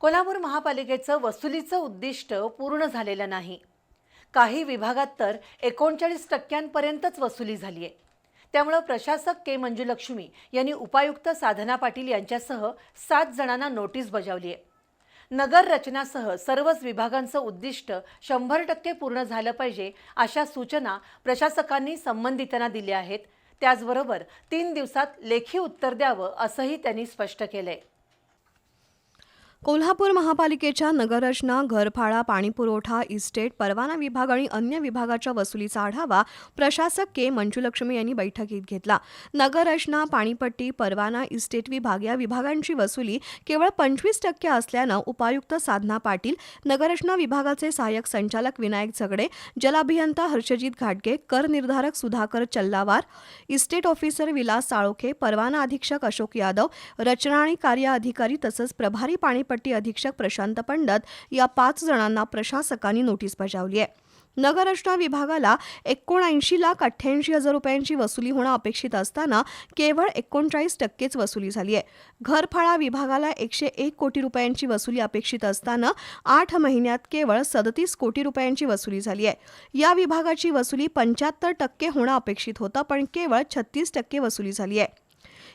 कोल्हापूर महापालिकेचं वसुलीचं उद्दिष्ट पूर्ण झालेलं नाही. काही विभागात तर एकोणचाळीस टक्क्यांपर्यंतच वसुली झाली आहे. त्यामुळं प्रशासक के मंजुलक्ष्मी यांनी उपायुक्त साधना पाटील यांच्यासह सात जणांना नोटीस बजावली आहे. नगर रचनासह सर्वच विभागांचं उद्दिष्ट शंभर टक्के पूर्ण झालं पाहिजे अशा सूचना प्रशासकांनी संबंधितांना दिल्या आहेत. त्याचबरोबर तीन दिवसात लेखी उत्तर द्यावं असंही त्यांनी स्पष्ट केलं आहे कोल्हापूर महापालिकेच्या नगररचना घरफाळा पाणीपुरवठा इस्टेट परवाना विभाग आणि अन्य विभागाच्या वसुलीचा आढावा प्रशासक के. मंजुलक्ष्मी यांनी बैठकीत घेतला. नगररचना पाणीपट्टी परवाना इस्टेट विभाग या विभागांची वसुली केवळ पंचवीस टक्के असल्यानं उपायुक्त साधना पाटील नगररचना विभागाचे सहाय्यक संचालक विनायक झगडे जलाभियंता हर्षजित घाटगे कर निर्धारक सुधाकर चल्लावार इस्टेट ऑफिसर विलास साळोखे परवाना अधीक्षक अशोक यादव रचना आणि कार्य अधिकारी तसंच प्रभारी पाणीपट्टी अधीक्षक प्रशांत पंडत या पाच जणांना प्रशासकांनी नोटीस बजावली आहे. नगररचना विभागाला एकोणऐंशी लाख अठ्ठ्याऐंशी हजार रुपयांची वसुली होणं अपेक्षित असताना केवळ एकोणचाळीस टक्केच वसुली झाली आहे. घरफाळा विभागाला एकशे एक कोटी रुपयांची वसुली अपेक्षित असताना आठ महिन्यात केवळ सदतीस कोटी रुपयांची वसुली झाली आहे. या विभागाची वसुली पंच्याहत्तर टक्के होणं अपेक्षित होतं पण केवळ छत्तीस टक्के वसुली झाली आहे.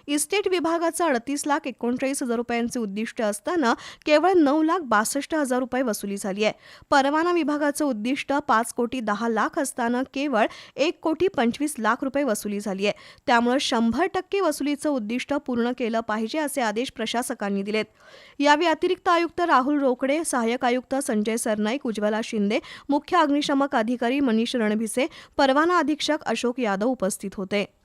इस्टेट विभागाचं अडतीस लाख एकोणचाळीस हजार रुपयांचे उद्दिष्ट असताना केवळ नऊ लाख बासष्ट हजार रुपये वसुली झाली आहे. परवाना विभागाचं उद्दिष्ट पाच कोटी दहा लाख असताना केवळ एक कोटी पंचवीस लाख रुपये वसुली झाली आहे. त्यामुळे शंभर टक्के वसुलीचं उद्दिष्ट पूर्ण केलं पाहिजे असे आदेश प्रशासकांनी दिलेत. यावेळी अतिरिक्त आयुक्त राहुल रोकडे सहाय्यक आयुक्त संजय सरनाईक उज्ज्वला शिंदे मुख्य अग्निशमक अधिकारी मनीष रणभिसे परवाना अधीक्षक अशोक यादव उपस्थित होते.